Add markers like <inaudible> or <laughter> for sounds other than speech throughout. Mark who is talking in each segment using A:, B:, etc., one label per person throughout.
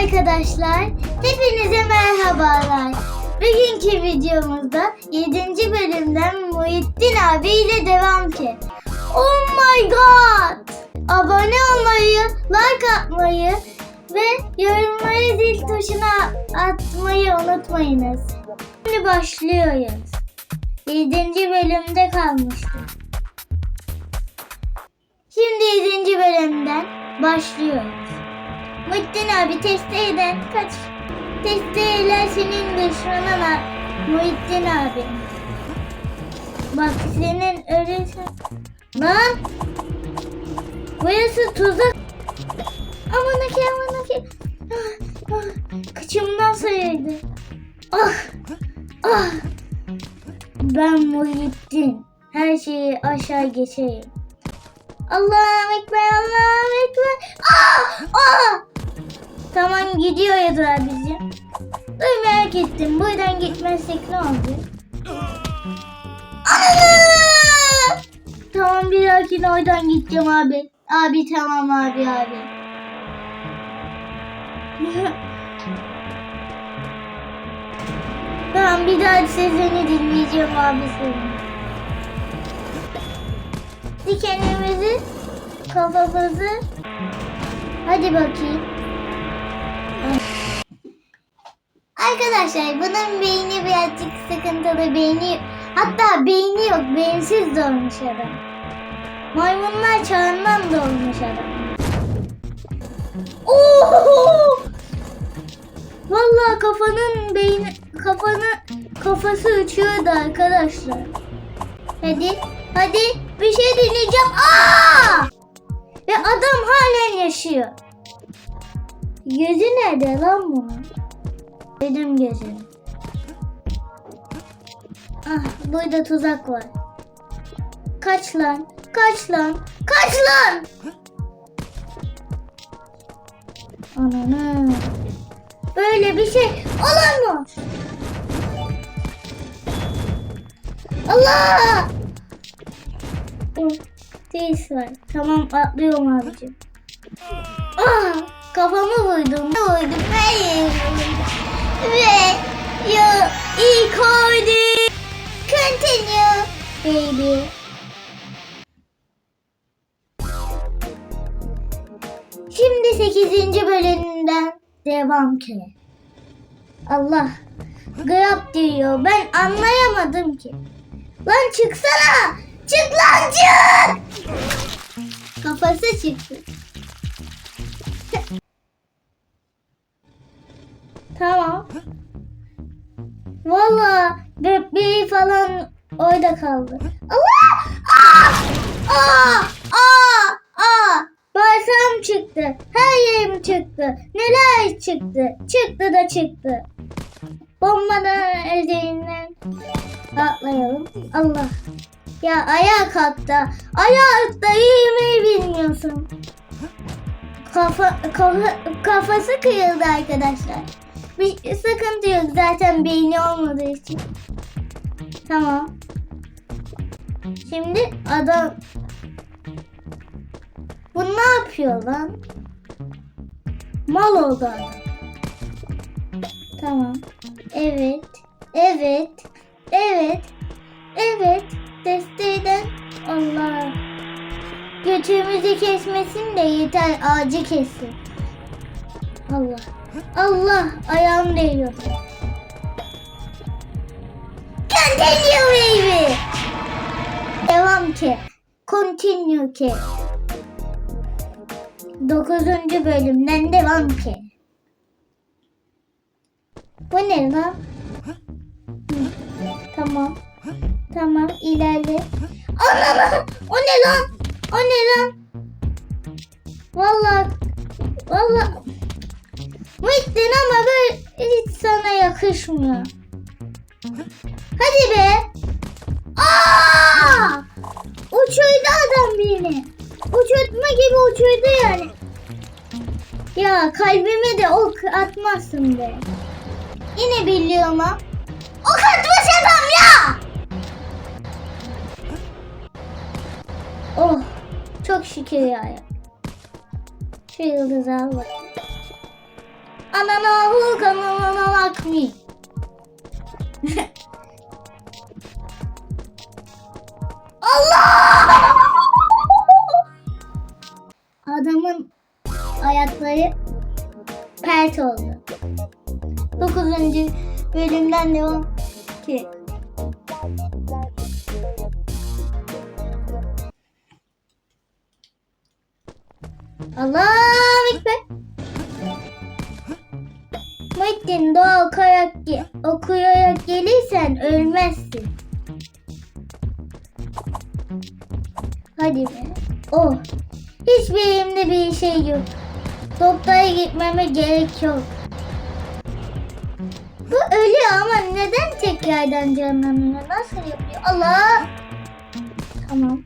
A: arkadaşlar. Hepinize merhabalar. Bugünkü videomuzda 7. bölümden Muhittin abiyle devam ki. Oh my god! Abone olmayı, like atmayı ve yorumlara zil tuşuna atmayı unutmayınız. Şimdi başlıyoruz. 7. bölümde kalmıştık. Şimdi 7. bölümden başlıyoruz. Muhittin abi testere'den kaç. Testereler senin düşmanın ha- Muhittin abi. Bak senin ölürsen... Lan! Burası tuzak. Aman ki aman ki. Ah, ah, Kıçımdan sayıldı. Ah! Ah! Ben Muhittin. Her şeyi aşağı geçeyim. Allah'ım ekber, Allah'ım ekber. Ah! Ah! Tamam gidiyoruz abicim. Dur merak ettim. Buradan gitmezsek ne olacak? Tamam bir dahakine oradan gideceğim abi. Abi tamam abi abi. <laughs> tamam bir daha sesini dinleyeceğim abi senin. Dikenimizi kafamızı hadi bakayım. Arkadaşlar bunun beyni birazcık sıkıntılı beyni hatta beyni yok beyinsiz doğmuş adam. Maymunlar çağından doğmuş adam. Oo! Vallahi kafanın beyni kafanı kafası uçuyordu arkadaşlar. Hadi hadi bir şey deneyeceğim. Aa! Ve adam halen yaşıyor. Gözü nerede lan bunun? Dedim gözünü. Ah burada tuzak var. Kaç lan? Kaç lan? Kaç lan? Ananı. Böyle bir şey olur mu? Allah! Teis var. Tamam atlıyorum abicim. Ah! Kafamı vurdum. Vurdum. Hayır. Ve you recording. Continue. Baby. Şimdi 8. bölümden devam ki. Allah. Grab diyor. Ben anlayamadım ki. Lan çıksana. Çık lan çık. Kafası çıktı. Valla bebeği falan orada kaldı. Allah! Ah! Aa! Aa! Aa! Bağırsağım çıktı. Her yerim çıktı. Neler çıktı. Çıktı da çıktı. Bombadan üzerinden atlayalım. Allah. Ya ayağa kalktı. Ayağa da bilmiyorsun. Kafa, kafa, kafası kırıldı arkadaşlar. Bir sıkıntı yok zaten beyni olmadığı için. Tamam. Şimdi adam bu ne yapıyor lan? Mal oldu adam. Tamam. Evet. Evet. Evet. Evet. Desteğden Allah. Götümüzü kesmesin de yeter ağacı kessin. Allah. Allah ayağım değiyor. Continue baby. Devam ki. Continue ki. Dokuzuncu bölümden devam ki. Bu ne lan? Tamam. Tamam ilerle. Allah O ne lan? O ne lan? Vallahi vallahi Muhittin ama böyle hiç sana yakışmıyor. Hadi be. Aa! Uçurdu adam beni. Uçurtma gibi uçurdu yani. Ya kalbime de ok atmazsın be. Yine biliyorum ha. Ok atmış adam ya. Oh çok şükür ya. Şu yıldızı al bak. Anana hu kanana lakmi. Allah! Adamın ayakları pert oldu. 9. bölümden devam ki. Ge- okuyarak gelirsen ölmezsin. Hadi be. Oh. Hiçbir elimde bir şey yok. Doktora gitmeme gerek yok. Bu ölüyor ama neden tekrardan canlanıyor? Nasıl yapıyor? Allah! Tamam.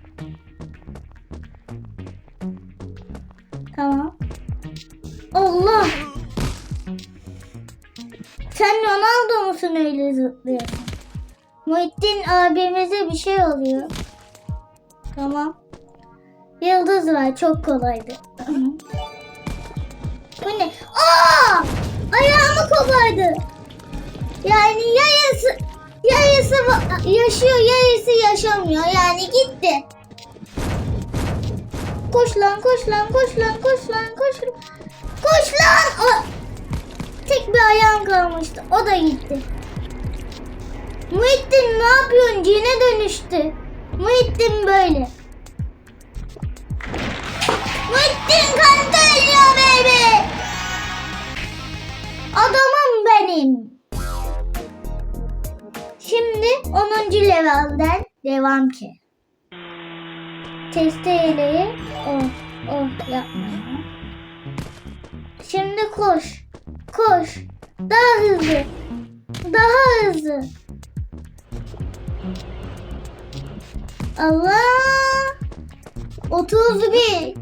A: Musun öyle zıplıyorsun? Muhittin abimize bir şey oluyor. Tamam. Yıldız var çok kolaydı. Bu ne? Aa! Ayağımı kopardı. Yani yarısı yarısı yaşıyor yarısı yaşamıyor. Yani gitti. Koş lan koş lan koş lan koş lan koş lan. Koş lan. Aa! Tek bir ayağım kalmıştı. O da gitti. Muhittin ne yapıyorsun? Cine dönüştü. Muhittin böyle. Muhittin kanka ölüyor baby. Adamım benim. Şimdi 10. levelden devam ki. Testereyi oh oh yapma. Şimdi koş. Koş. Daha hızlı. Daha hızlı. Allah. 31.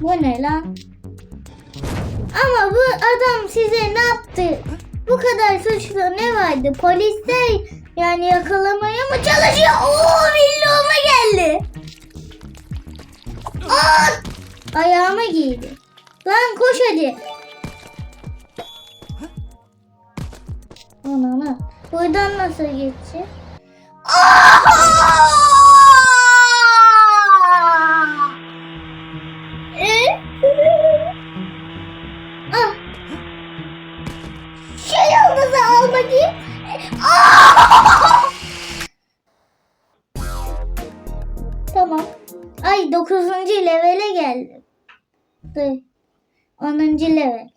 A: Bu ne lan? Ama bu adam size ne yaptı? Bu kadar suçlu ne vardı? Polisler yani yakalamaya mı çalışıyor? Oo villoma geldi. Aa! Ayağıma giydi. Lan koş hadi. Anana. Buradan nasıl bakayım. Ah! Tamam. Ay 9. levele geldim. Dur. 10. level.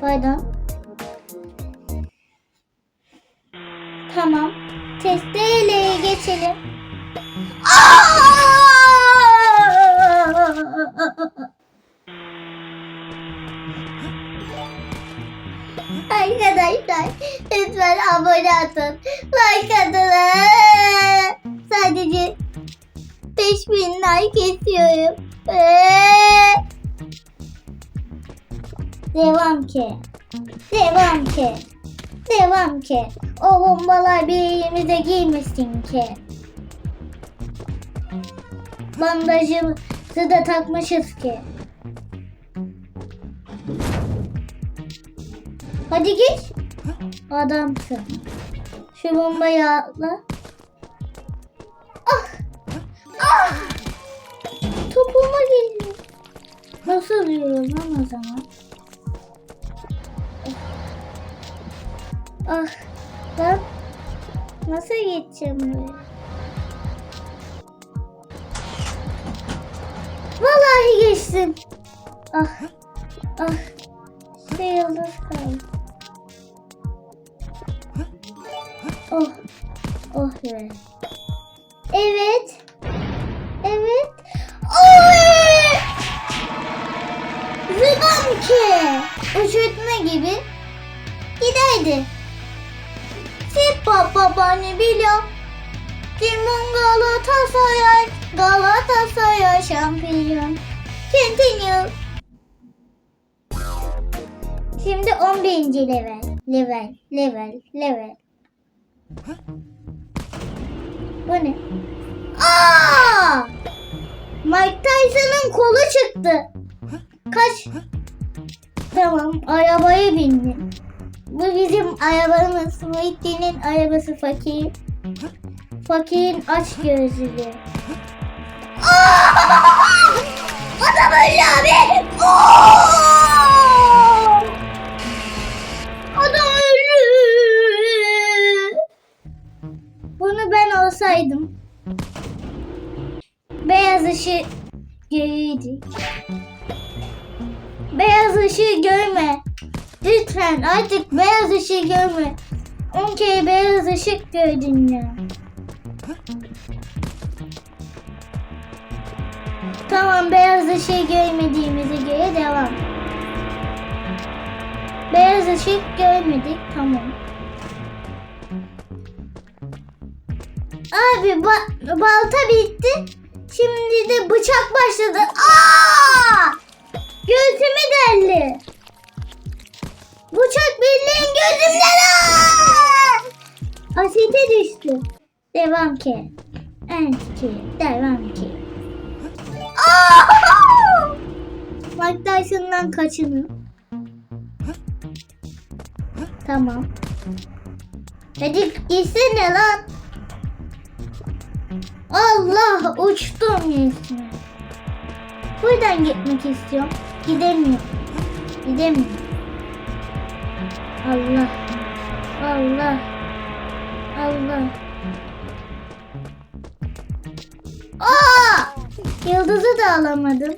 A: Pardon. Tamam. Testereyle geçelim. Arkadaşlar lütfen abone atın. Like atın. Sadece 5000 like istiyorum. Devam ki. Devam ki. Devam ki. O bombalar bir yerimize girmesin ki. Bandajımızı da takmışız ki. Hadi git. Adamsın. Şu bombayı atla. Ah! Ah! Topuma geliyor. Nasıl diyorum lan o zaman? Ah! Lan! Nasıl geçeceğim buraya? Vallahi geçtim. Ah! Ah! Şey yıldız kaldı. Oh. Oh be. Evet. Evet. Oy! Zıbam ki. Uçurtma gibi giderdi. Babani biliyor. Timon Galatasaray. Galatasaray şampiyon. Continue. Şimdi 11. level. Level, level, level. Bu ne? Aa! Mike Tyson'ın kolu çıktı. Kaç? Tamam arabaya bindim. Bu bizim arabamız. Muhittin'in arabası fakir. Fakirin aç gözlü. Adam öldü abi. Öldü. Bunu ben olsaydım. Beyaz ışığı görürdük. Beyaz ışığı görme. Lütfen artık beyaz ışığı görme. 10 kere beyaz ışık gördün ya. Tamam beyaz ışığı görmediğimize göre devam. Beyaz ışık görmedik tamam. Abi ba- balta bitti. Şimdi de bıçak başladı. Aa! Gözümü deldi. Bıçak bildiğin gözümden aa! Asite düştü. Devam ki. Evet ki. Devam ki. Mike Tyson'dan kaçınıyor. Tamam. Hadi gitsene lan. Allah uçtum resmen. Buradan gitmek istiyorum. Gidemiyorum. Gidemiyorum. Allah. Allah. Allah. Aa! Yıldızı da alamadım.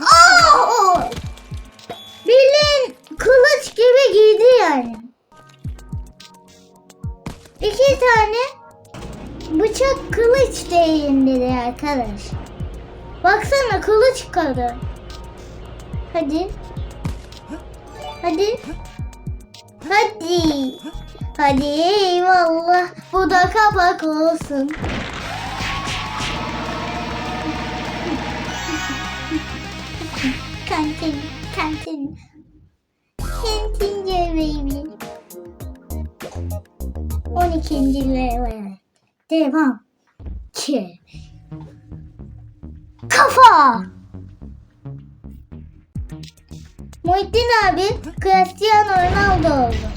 A: Aa! Bilin kılıç gibi giydi yani. İki tane bıçak kılıç değin dedi arkadaş. Baksana kılıç kadar. Hadi. Hadi. Hadi. Hadi eyvallah. Bu da kapak olsun. Kantin, kantin. Kantince baby. 12. level. Devam. Ki. Kafa. Muhittin abi Cristiano Ronaldo oldu.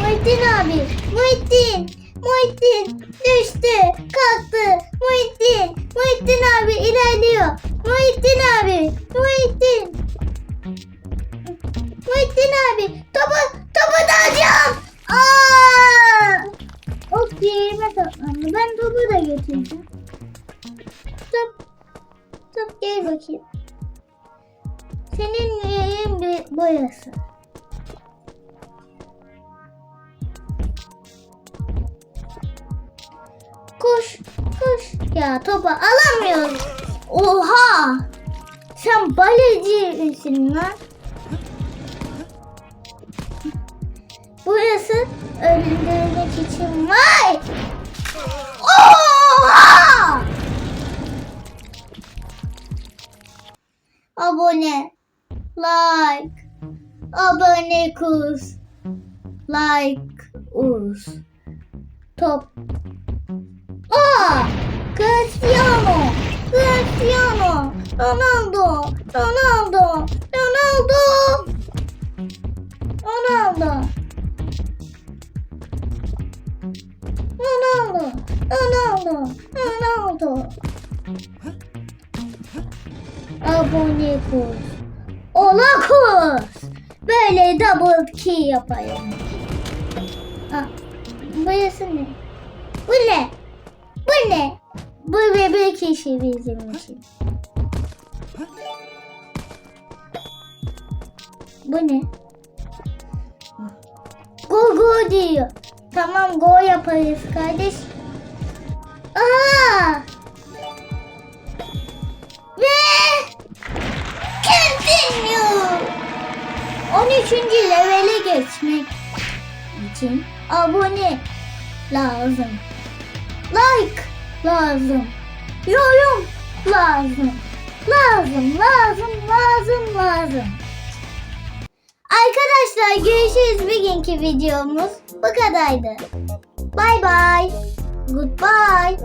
A: Muhittin abi, Muhittin, Muhittin düştü, kalktı. Muhittin, Muhittin abi ilerliyor. Muhittin abi, Muhittin. Muhittin abi, topu, topu da alacağım. Aa! Hop yerime toplandı. Ben topu da götüreceğim. Top, top gel bakayım. Senin yerin boyası. Koş, koş. Ya topu alamıyorum. Oha! Sen baleci misin lan? Burası öldürmek için vay! Abone kuz, like uz, top. Aa! Cristiano, Cristiano, Ronaldo, Ronaldo, Ronaldo, Ronaldo. Ronaldo, Ronaldo, Ronaldo. Abone kuz. Ola kuz. Böyle double key yapayım. Ah, burası ne? Bu ne? Bu ne? Bu bebek işi bizim için. Bu ne? Go go diyor. Tamam go yaparız kardeş. Aa! Ve 13. levele geçmek için abone lazım. Like lazım. Yorum lazım. Lazım, lazım, lazım, lazım. Arkadaşlar görüşürüz bir günkü videomuz bu kadardı. Bye bye. Goodbye.